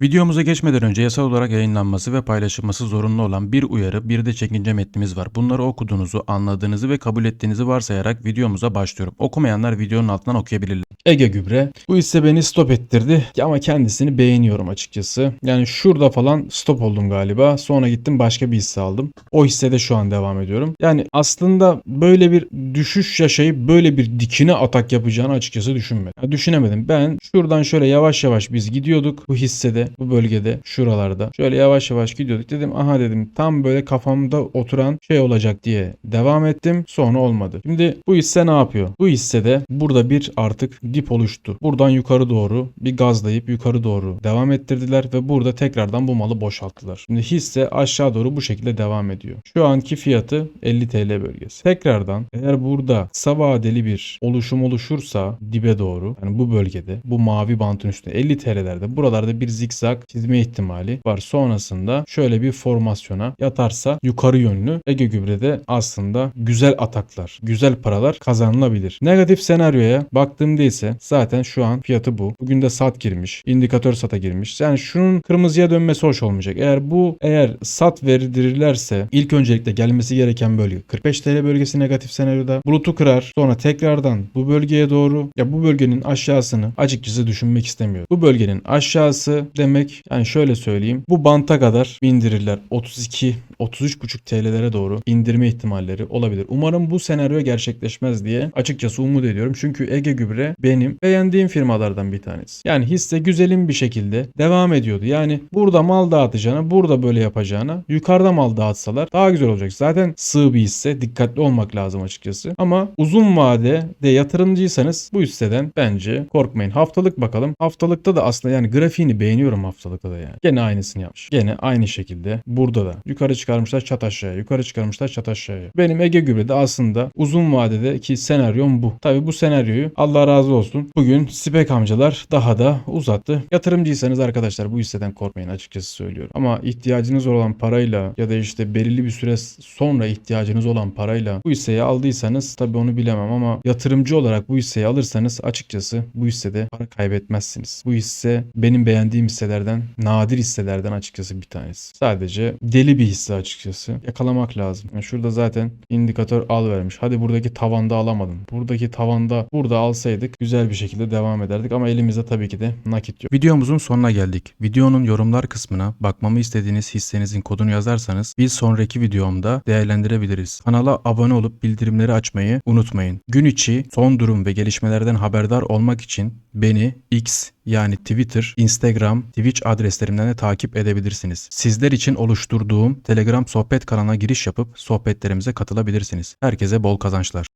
Videomuza geçmeden önce yasal olarak yayınlanması ve paylaşılması zorunlu olan bir uyarı bir de çekince metnimiz var. Bunları okuduğunuzu, anladığınızı ve kabul ettiğinizi varsayarak videomuza başlıyorum. Okumayanlar videonun altından okuyabilirler. Ege Gübre. Bu hisse beni stop ettirdi ama kendisini beğeniyorum açıkçası. Yani şurada falan stop oldum galiba. Sonra gittim başka bir hisse aldım. O hissede şu an devam ediyorum. Yani aslında böyle bir düşüş yaşayıp böyle bir dikine atak yapacağını açıkçası düşünmedim. Ya düşünemedim. Ben şuradan şöyle yavaş yavaş biz gidiyorduk bu hissede, bu bölgede, şuralarda. Şöyle yavaş yavaş gidiyorduk. Dedim aha dedim tam böyle kafamda oturan şey olacak diye devam ettim. Sonra olmadı. Şimdi bu hisse ne yapıyor? Bu hissede burada bir artık dip oluştu. Buradan yukarı doğru bir gazlayıp yukarı doğru devam ettirdiler ve burada tekrardan bu malı boşalttılar. Şimdi hisse aşağı doğru bu şekilde devam ediyor. Şu anki fiyatı 50 TL bölgesi. Tekrardan eğer burada kısa vadeli bir oluşum oluşursa dibe doğru yani bu bölgede bu mavi bantın üstünde 50 TL'lerde buralarda bir zikzak çizme ihtimali var. Sonrasında şöyle bir formasyona yatarsa yukarı yönlü Ege Gübre'de aslında güzel ataklar, güzel paralar kazanılabilir. Negatif senaryoya baktığımda ise zaten şu an fiyatı bu. Bugün de sat girmiş. indikatör sata girmiş. Yani şunun kırmızıya dönmesi hoş olmayacak. Eğer bu eğer sat verdirirlerse ilk öncelikle gelmesi gereken bölge 45 TL bölgesi negatif senaryoda bulutu kırar. Sonra tekrardan bu bölgeye doğru ya bu bölgenin aşağısını açıkçası düşünmek istemiyorum. Bu bölgenin aşağısı demek yani şöyle söyleyeyim. Bu banta kadar indirirler. 32 33,5 TL'lere doğru indirme ihtimalleri olabilir. Umarım bu senaryo gerçekleşmez diye açıkçası umut ediyorum. Çünkü Ege Gübre benim beğendiğim firmalardan bir tanesi. Yani hisse güzelim bir şekilde devam ediyordu. Yani burada mal dağıtacağına, burada böyle yapacağına yukarıda mal dağıtsalar daha güzel olacak. Zaten sığ bir hisse. Dikkatli olmak lazım açıkçası. Ama uzun vadede yatırımcıysanız bu hisseden bence korkmayın. Haftalık bakalım. Haftalıkta da aslında yani grafiğini beğeniyorum haftalıkta da yani. Gene aynısını yapmış. Gene aynı şekilde burada da. Yukarı çıkarmışlar çat aşağıya. Yukarı çıkarmışlar çat aşağıya. Benim Ege Gübre'de aslında uzun vadedeki senaryom bu. Tabi bu senaryoyu Allah razı olsun. Bugün Spek amcalar daha da uzattı. Yatırımcıysanız arkadaşlar bu hisseden korkmayın açıkçası söylüyorum. Ama ihtiyacınız olan parayla ya da işte belirli bir süre sonra ihtiyacınız olan parayla bu hisseyi aldıysanız tabi onu bilemem ama yatırımcı olarak bu hisseyi alırsanız açıkçası bu hissede para kaybetmezsiniz. Bu hisse benim beğendiğim hisselerden, nadir hisselerden açıkçası bir tanesi. Sadece deli bir hisse açıkçası. Yakalamak lazım. Yani şurada zaten indikatör al vermiş. Hadi buradaki tavanda alamadın. Buradaki tavanda burada alsaydık güzel bir şekilde devam ederdik ama elimizde tabii ki de nakit yok. Videomuzun sonuna geldik. Videonun yorumlar kısmına bakmamı istediğiniz hissenizin kodunu yazarsanız bir sonraki videomda değerlendirebiliriz. Kanala abone olup bildirimleri açmayı unutmayın. Gün içi son durum ve gelişmelerden haberdar olmak için beni X yani Twitter, Instagram, Twitch adreslerimden de takip edebilirsiniz. Sizler için oluşturduğum Telegram sohbet kanalına giriş yapıp sohbetlerimize katılabilirsiniz. Herkese bol kazançlar.